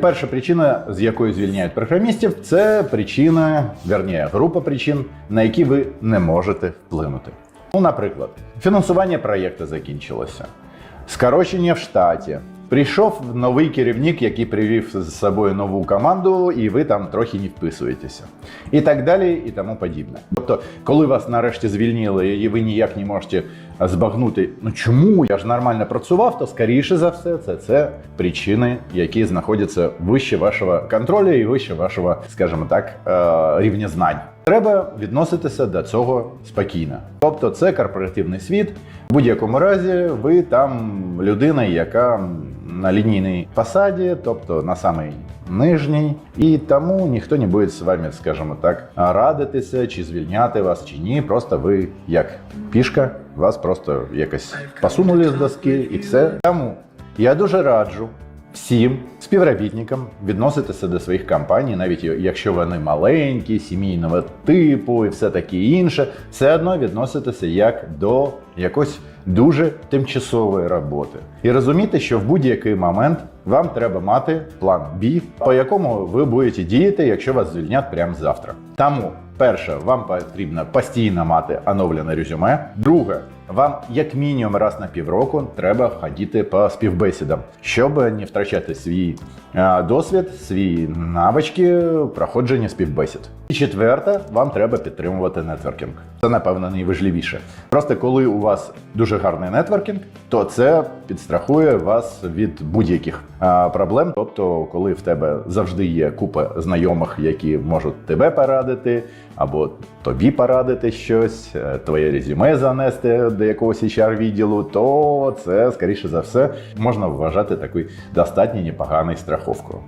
перша причина, з якої звільняють програмістів, це причина, верні, група причин, на які ви не можете вплинути. Ну, наприклад, фінансування проєкту закінчилося, скорочення в штаті. Прийшов новий керівник, який привів з собою нову команду, і ви там трохи не вписуєтеся. І так далі, і тому подібне. Тобто, коли вас нарешті звільнили, і ви ніяк не можете збагнути, ну чому я ж нормально працював, то скоріше за все, це, це причини, які знаходяться вище вашого контролю і вище вашого, скажімо так, е, рівня знань. Треба відноситися до цього спокійно. Тобто, це корпоративний світ. В будь-якому разі, ви там людина, яка на лінійній посаді, тобто на самій нижній, і тому ніхто не буде з вами, скажімо так, радитися чи звільняти вас, чи ні. Просто ви як пішка, вас просто якось посунули з доски і все. Тому я дуже раджу всім співробітникам відноситися до своїх компаній, навіть якщо вони маленькі, сімейного типу і все таке інше, все одно відноситися як до якось дуже тимчасової роботи. І розуміти, що в будь-який момент вам треба мати план B, по якому ви будете діяти, якщо вас звільнять прямо завтра. Тому, перше, вам потрібно постійно мати оновлене резюме. Друге, вам як мінімум раз на півроку треба ходити по співбесідам, щоб не втрачати свій е, досвід, свої навички проходження співбесід. І четверте, вам треба підтримувати нетворкінг. Це напевно найважливіше. Просто коли у вас дуже гарний нетворкінг, то це підстрахує вас від будь-яких проблем. Тобто, коли в тебе завжди є купа знайомих, які можуть тебе порадити, або тобі порадити щось, е, твоє резюме занести до якогось HR відділу, то це скоріше за все можна вважати такою достатньо непоганою страховкою.